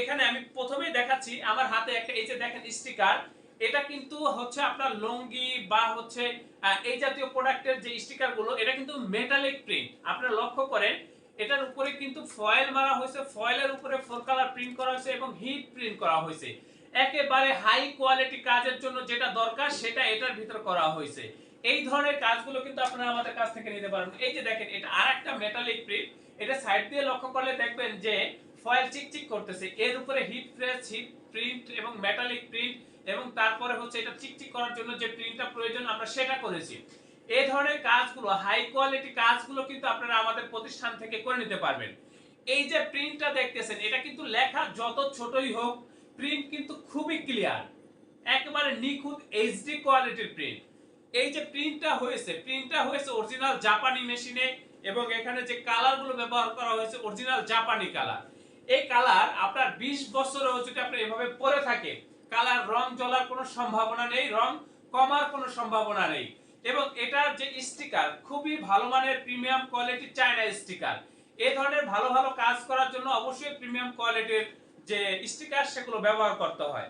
এখানে আমি প্রথমেই দেখাচ্ছি, আমার হাতে একটা, এই যে দেখেন স্টিকার এটা কিন্তু হচ্ছে আপনার লুঙ্গি বা হচ্ছে এই জাতীয় প্রোডাক্টের যে স্টিকারগুলো, এটা কিন্তু মেটালিক প্রিন্ট আপনারা লক্ষ্য করেন, এটার উপরে কিন্তু ফয়েল মারা হয়েছে ফয়েলের উপরে ফোর কালার প্রিন্ট করা হয়েছে এবং হিট প্রিন্ট করা হয়েছে। একেবারে হাই কোয়ালিটি কাজের জন্য যেটা দরকার, সেটা এটার ভিতর করা হয়েছে। এই ধরনের কাজগুলো কিন্তু আপনারা আমাদের কাছ থেকে নিতে পারেন এই যে দেখেন, এটা আর একটা মেটালিক প্রিন্ট এটা সাইড দিয়ে লক্ষ্য করলে দেখবেন যে ফয়েল চিকচিক করতেছে। এর উপরে হিট প্রেস হিট প্রিন্ট এবং মেটালিক প্রিন্ট এবং তারপরে হচ্ছে এটা চিকচিক করার জন্য যে প্রিন্টটা প্রয়োজন, আমরা সেটা করেছি। এই ধরনের কাজগুলো হাই কোয়ালিটি কাজগুলো কিন্তু আপনারা আমাদের প্রতিষ্ঠান থেকে করে নিতে পারবেন। এই যে প্রিন্টটা দেখতেছেন, এটা কিন্তু লেখা যত ছোটই হোক প্রিন্ট কিন্তু খুবই ক্লিয়ার একেবারে নিখুঁত এইচডি কোয়ালিটির প্রিন্ট এই যে প্রিন্টটা হয়েছে প্রিন্টটা হয়েছে অরিজিনাল জাপানি মেশিনে এবং এখানে যে কালারগুলো ব্যবহার করা হয়েছে অরিজিনাল জাপানি কালার এই কালার আপনার 20 বছরেও যদি আপনি এভাবে পরে থাকে কালার রং জ্বলার কোনো সম্ভাবনা নেই, রং কমার কোনো সম্ভাবনা নেই। এবং এটার যে স্টিকার, খুবই ভালো মানের প্রিমিয়াম কোয়ালিটি চায়না স্টিকার। এ ধরনের ভালো ভালো কাজ করার জন্য অবশ্যই প্রিমিয়াম কোয়ালিটির যে স্টিকার, সেগুলো ব্যবহার করতে হয়।